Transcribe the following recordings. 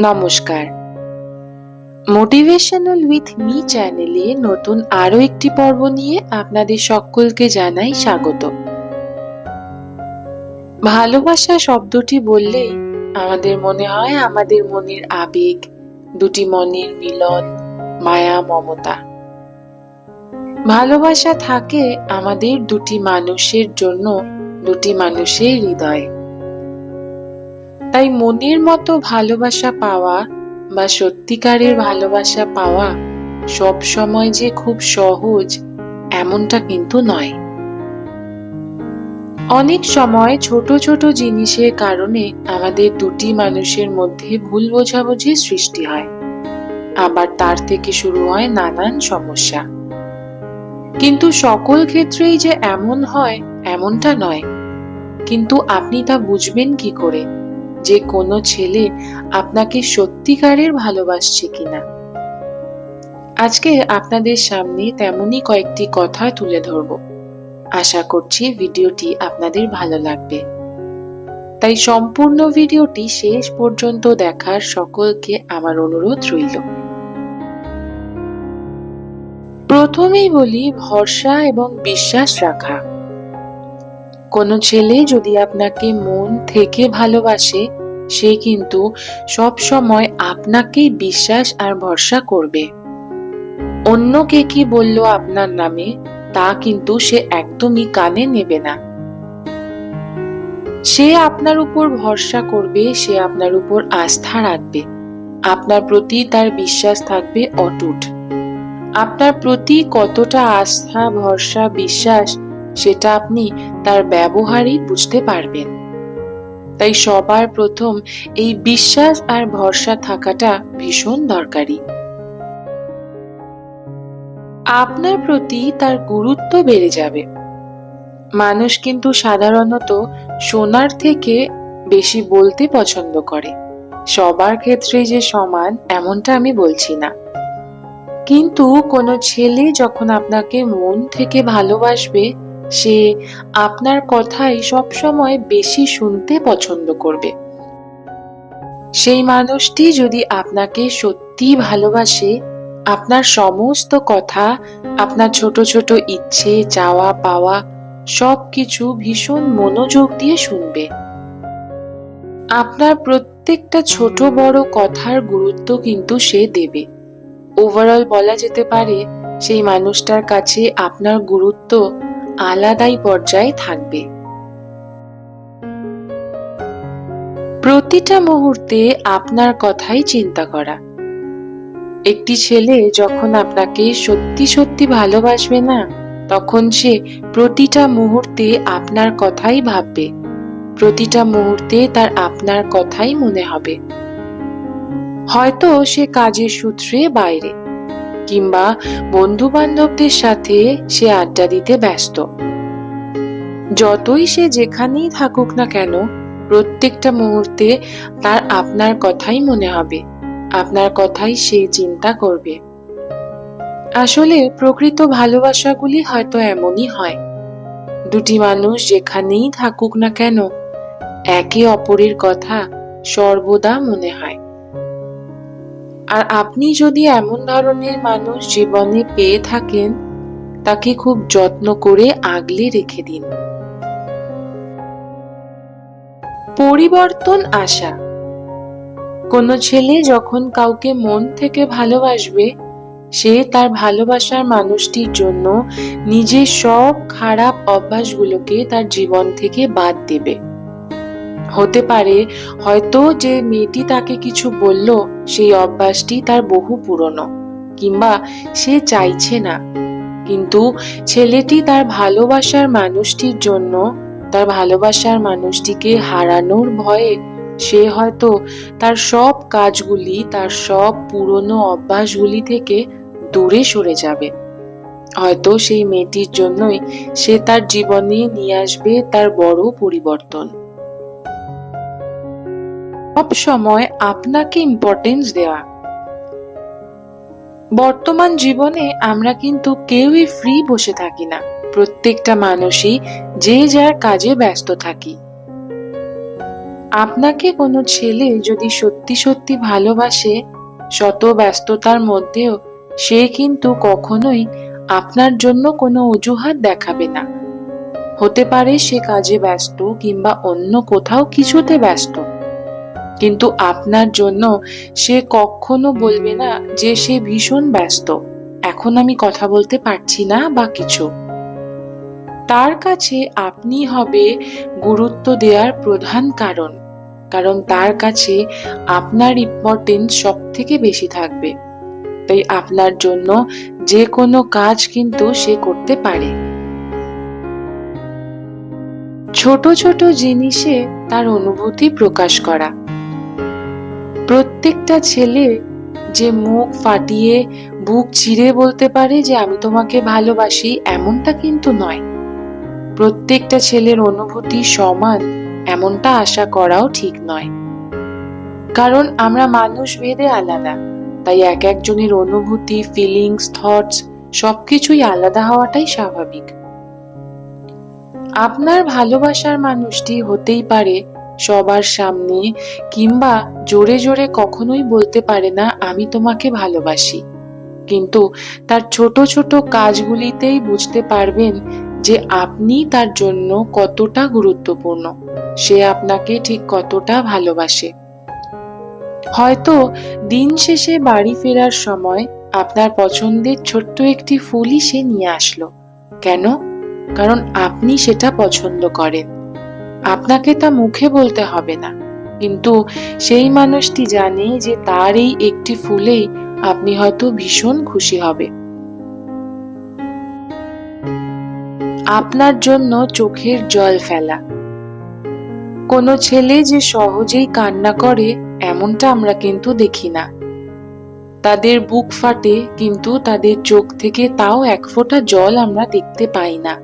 নমস্কার। Motivational with me চ্যানেলে নতুন আরও একটি পর্ব নিয়ে আপনাদের সকলকে জানাই স্বাগত। ভালোবাসা শব্দটি বললেই আমাদের মনে হয় আমাদের মনের আবেগ, দুটি মনের মিলন, মায়া, মমতা। ভালোবাসা থাকে আমাদের দুটি মানুষের জন্য, দুটি মানুষের হৃদয়ে। তাই মনের মতো ভালোবাসা পাওয়া বা সত্যিকারের ভালোবাসা পাওয়া সব সময় যে খুব সহজ, এমনটা কিন্তু নয়। অনেক সময় ছোট ছোট জিনিসের কারণে আমাদের দুটি মানুষের মধ্যে ভুল বোঝাবুঝির সৃষ্টি হয়। আবার তার থেকে শুরু হয় নানান সমস্যা। কিন্তু সকল ক্ষেত্রেই যে এমন হয়, এমনটা নয়। কিন্তু আপনি তা বুঝবেন কি করে? যে কোনো ছেলে আপনাকে সত্যিকারের ভালোবাসছে কিনা। আজকে আপনাদের সামনে তেমনই কয়েকটি কথা তুলে ধরব। আশা করছি ভিডিওটি আপনাদের ভালো লাগবে। তাই সম্পূর্ণ ভিডিওটি শেষ পর্যন্ত দেখার সকলকে আমার অনুরোধ রইল। প্রথমেই বলি, ভরসা এবং বিশ্বাস রাখা। কোনো ছেলে যদি আপনাকে মন থেকে ভালোবাসে সে কিন্তু সব সময় আপনাকেই বিশ্বাস আর ভরসা করবে। অন্য কে কি বলল আপনার নামে, তা কিন্তু সে একদমই কানে নেবে না। সে আপনার উপর ভরসা করবে, সে আপনার উপর আস্থা রাখবে। আপনার প্রতি তার বিশ্বাস থাকবে অটুট। আপনার প্রতি কতটা আস্থা, ভরসা, বিশ্বাস, সেটা আপনি তার ব্যবহারই বুঝতে পারবেন। তাই সবার প্রথম এই বিশ্বাস আর ভরসা থাকাটা ভীষণ দরকারি। আপনার প্রতি তার গুরুত্ব বেড়ে যাবে। মানুষ কিন্তু সাধারণত সোনার থেকে বেশি বলতে পছন্দ করে। সবার ক্ষেত্রে যে সমান, এমনটা আমি বলছি না। কিন্তু কোনো ছেলে যখন আপনাকে মন থেকে ভালোবাসবে সে আপনার কথাই সবসময় বেশি শুনতে পছন্দ করবে। সেই মানুষটি যদি আপনাকে সত্যি ভালোবাসে, আপনার সমস্ত কথা, আপনার ছোট ছোট ইচ্ছে, চাওয়া পাওয়া সব কিছু ভীষণ মনোযোগ দিয়ে শুনবে। আপনার প্রত্যেকটা ছোট বড় কথার গুরুত্ব কিন্তু সে দেবে। ওভারঅল বলা যেতে পারে, সেই মানুষটার কাছে আপনার গুরুত্ব আলাদাই পর্যায়ে থাকবে। প্রতিটা মুহূর্তে আপনার কথাই চিন্তা করা। একটি ছেলে যখন আপনাকে সত্যি সত্যি ভালোবাসবে না, তখন সে প্রতিটা মুহূর্তে আপনার কথাই ভাববে। প্রতিটা মুহূর্তে তার আপনার কথাই মনে হবে। হয়তো সে কাজের সূত্রে বাইরে। কিংবা বন্ধু বান্ধবদের সাথে সে আড্ডা দিতে ব্যস্ত। যতই সে যেখানেই থাকুক না কেন, প্রত্যেকটা মুহূর্তে তার আপনার কথাই মনে হবে, আপনার কথাই সে চিন্তা করবে। আসলে প্রকৃত ভালোবাসাগুলি হয়তো এমনই হয়। দুটি মানুষ যেখানেই থাকুক না কেন, একে অপরের কথা সর্বদা মনে হয়। আর আপনি যদি এমন ধরনের মানুষ জীবনে পেয়ে থাকেন, তাকে খুব যত্ন করে আগলে রেখে দিন। পরিবর্তন আসা। কোনো ছেলে যখন কাউকে মন থেকে ভালোবাসবে, সে তার ভালোবাসার মানুষটির জন্য নিজের সব খারাপ অভ্যাসগুলোকে তার জীবন থেকে বাদ দেবে। হতে পারে, হয়তো যে মেয়েটি তাকে কিছু বলল, সেই অভ্যাসটি তার বহু পুরনো, কিংবা সে চাইছে না। কিন্তু ছেলেটি তার ভালোবাসার মানুষটির জন্য, তার ভালোবাসার মানুষটিকে হারানোর ভয়ে, সে হয়তো তার সব কাজগুলি, তার সব পুরনো অভ্যাসগুলি থেকে দূরে সরে যাবে। হয়তো সেই মেয়েটির জন্যই সে তার জীবনে নিয়ে আসবে তার বড় পরিবর্তন। সব সময় আপনাকে ইম্পর্টেন্স দেওয়া। বর্তমান জীবনে আমরা কিন্তু কেউই ফ্রি বসে থাকি না। প্রত্যেকটা মানুষই যে যার কাজে ব্যস্ত থাকি। আপনাকে কোনো ছেলে যদি সত্যি সত্যি ভালোবাসে, শত ব্যস্ততার মধ্যেও সে কিন্তু কখনোই আপনার জন্য কোনো অজুহাত দেখাবে না। হতে পারে সে কাজে ব্যস্ত কিংবা অন্য কোথাও কিছুতে ব্যস্ত। কিন্তু আপনার জন্য সে কখনো বলবে না যে সে ভীষণ ব্যস্ত। এখন আমি কথা বলতে পারছি না বা কিছু। তার কাছে আপনি হবে গুরুত্ব দেওয়ার প্রধান কারণ কারণ তার কাছে আপনার ইম্পর্টেন্স সব থেকে বেশি থাকবে। তাই আপনার জন্য যে কোনো কাজ কিন্তু সে করতে পারে। ছোট ছোট জিনিসে তার অনুভূতি প্রকাশ করা। প্রত্যেকটা ছেলে যে মুখ ফাটিয়ে বুক চিরে বলতে পারে যে আমি তোমাকে ভালোবাসি, এমনটা কিন্তু নয়। প্রত্যেকটা ছেলের অনুভূতি সমান, এমনটা আশা করাও ঠিক নয়। কারণ আমরা মানুষ ভেদে আলাদা, তাই এক একজনের অনুভূতি ফিলিংস থটস সবকিছুই আলাদা হওয়াটাই স্বাভাবিক। আপনার ভালোবাসার মানুষটি হতেই পারে সবার সামনে কিংবা জোরে জোরে কখনোই বলতে পারে না, আমি তোমাকে ভালোবাসি। কিন্তু তার ছোট ছোট কাজগুলিতেই বুঝতে পারবেন যে আপনি তার জন্য কতটা গুরুত্বপূর্ণ। সে আপনাকে ঠিক কতটা ভালোবাসে। হয়তো দিন শেষে বাড়ি ফেরার সময় আপনার পছন্দের ছোট্ট একটি ফুলই সে নিয়ে আসলো। কেন? কারণ আপনি সেটা পছন্দ করেন। আপনাকে তা মুখে বলতে হবে না। কিন্তু সেই মানুষটি জানে যে তার এই একটি ফুলেই আপনি হয়তো ভীষণ খুশি হবে। আপনার জন্য চোখের জল ফেলা। কোনো ছেলে যে সহজেই কান্না করে, এমনটা আমরা কিন্তু দেখি না। তাদের বুক ফাটে, কিন্তু তাদের চোখ থেকে তাও এক ফোঁটা জল আমরা দেখতে পাই না।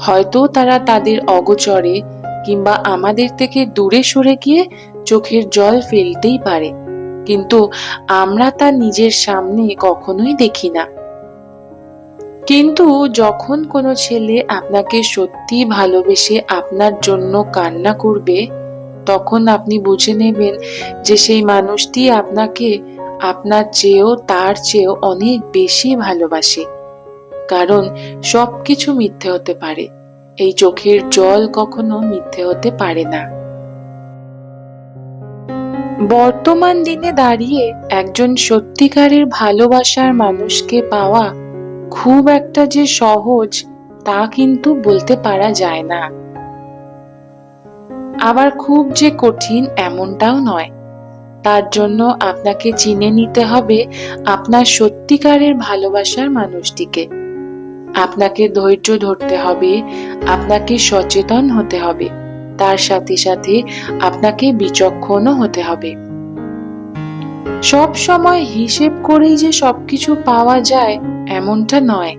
হয়তো তারা তাদের অগচরে কিংবা আমাদের থেকে দূরে সরে গিয়ে চোখের জল ফেলতেই পারে। কিন্তু আমরা তা নিজের সামনে কখনোই দেখি না। কিন্তু যখন কোনো ছেলে আপনাকে সত্যি ভালোবেসে আপনার জন্য কান্না করবে, তখন আপনি বুঝে নেবেন যে সেই মানুষটি আপনাকে, আপনার চেয়েও, তার চেয়েও অনেক বেশি ভালোবাসে। কারণ সব কিছু মিথ্যে হতে পারে। এই চোখের জল কখনো মিথ্যে হতে পারে না। বর্তমান দিনে দাঁড়িয়ে একজন সত্যিকারের ভালোবাসার মানুষকে পাওয়া খুব একটা যে সহজ তা কিন্তু বলতে পারা যায় না। আবার খুব যে কঠিন এমনটাও নয়। তার জন্য আপনাকে চিনে নিতে হবে আপনার সত্যিকারের ভালোবাসার মানুষটিকে। আপনাকে ধৈর্য ধরতে হবে, আপনাকে সচেতন হতে হবে, তার সাথে সাথে আপনাকে বিচক্ষণও হতে হবে। সব সময় হিসেব করেই যে সবকিছু পাওয়া যায়, এমনটা নয়।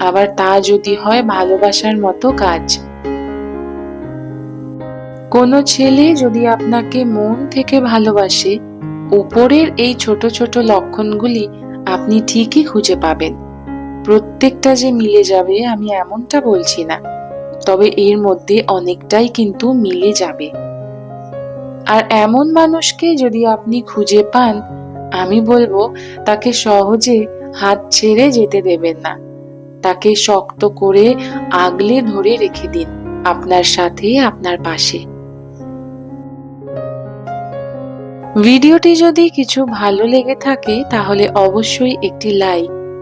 আবার তা যদি হয় ভালোবাসার মতো কাজ। কোনো ছেলে যদি আপনাকে মন থেকে ভালোবাসে, উপরের এই ছোট ছোট লক্ষণগুলি আপনি ঠিকই খুঁজে পাবেন। প্রত্যেকটা যে মিলে যাবে, আমি এমনটা বলছি না। তবে এর মধ্যে অনেকটাই কিন্তু মিলে যাবে। আর এমন মানুষকে যদি আপনি খুঁজে পান, আমি বলব, তাকে সহজে হাত ছেড়ে যেতে দেবেন না। তাকে শক্ত করে আগলে ধরে রেখে দিন আপনার সাথে, আপনার পাশে। ভিডিওটি যদি কিছু ভালো লেগে থাকে, তাহলে অবশ্যই একটি লাইক